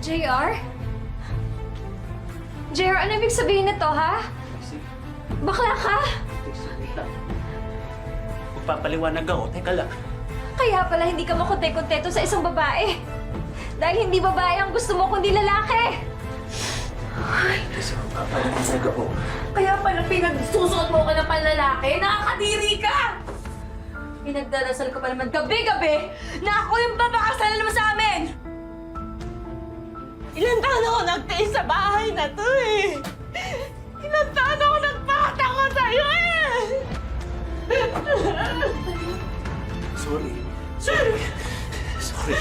JR? JR, ano ibig sabihin nito, ha? Bakla ka? Magpapaliwanag ako. Teka lang. Kaya pala hindi ka makonte-kontento sa isang babae. Dahil hindi babae ang gusto mo, kundi lalaki. Kasi magpapaliwanag ako. Kaya pala pinagsusuot mo ko ng panlalaki? Nakakadiri ka! Pinagdarasal ko pa naman gabi-gabi na ako yung babakasalan mo sa amin! Ilan taon ako nagtiis sa bahay na to eh! Ilan taon ako nagpakatako sa'yo eh! Sorry. Sorry. Sorry.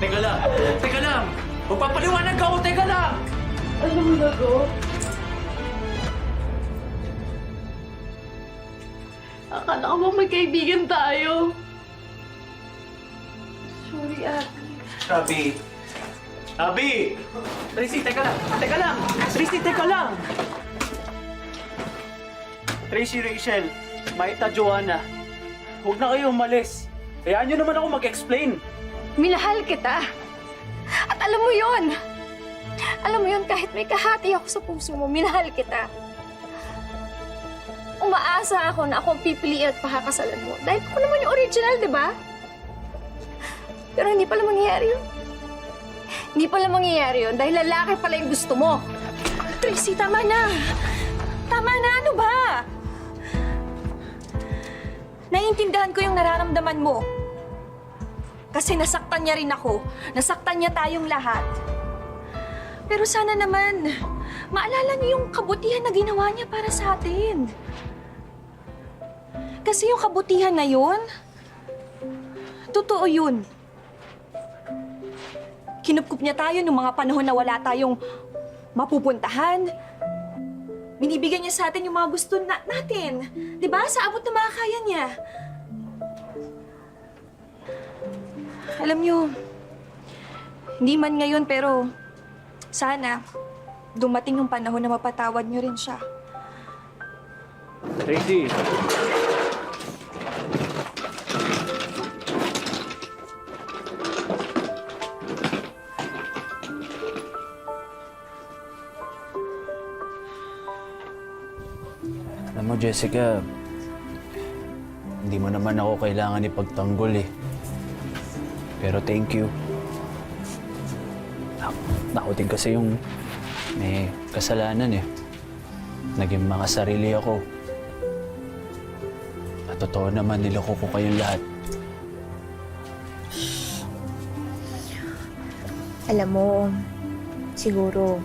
Teka lang. Teka lang. Magpapaliwanag ako. Teka lang. Ano mo na ko? Akala ko ba may kaibigan tayo? Sorry, Abby. Abi. Abi! Tracy, teka lang. Teka lang. Tracy, teka lang. Tracy, Rachel, Maita, Joanna. Huwag na kayo umalis. Hayaan nyo naman ako mag-explain. Minahal kita. At alam mo yon. Alam mo yon kahit may kahati ako sa puso mo, minahal kita. Umaasa ako na ako ang pipiliin at pakakasalan mo. Dahil ako naman yung original, di ba? Pero hindi pala mangyayari yun. Hindi pala mangyayari yun dahil lalaki pala yung gusto mo. Tracy, tama na. Tama na, ano ba? Naiintindihan ko yung nararamdaman mo. Kasi nasaktan niya rin ako. Nasaktan niya tayong lahat. Pero sana naman, maalala niyo yung kabutihan na ginawa niya para sa atin. Kasi yung kabutihan na yun, totoo yun. Kinupkup niya tayo nung mga panahon na wala tayong mapupuntahan. Binibigyan niya sa atin yung mga gusto na- natin. 'Di ba? Sa abot na makakaya niya. Alam niyo, hindi man ngayon pero sana dumating yung panahon na mapatawad niyo rin siya. Tracy. Alam mo, Jessica, hindi mo naman ako kailangan ipagtanggol eh. Pero thank you. Ako din kasi yung may kasalanan eh. Naging mga sarili ako. At totoo naman, niloko ko kayong lahat. Alam mo, siguro,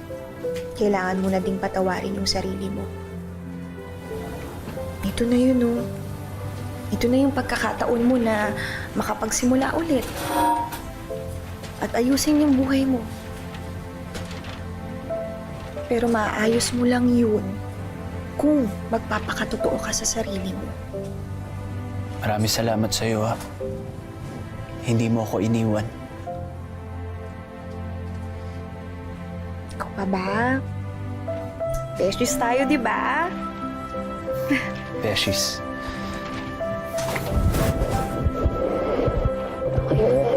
kailangan mo na ding patawarin yung sarili mo. Ito na yun, oh. Ito na yung pagkakataon mo na makapagsimula ulit. At ayusin yung buhay mo. Pero maayos mo lang yun kung magpapakatotoo ka sa sarili mo. Maraming salamat sa iyo, ha. Hindi mo ako iniwan. Ikaw pa ba? Besties tayo, di ba? Beshies. Okay.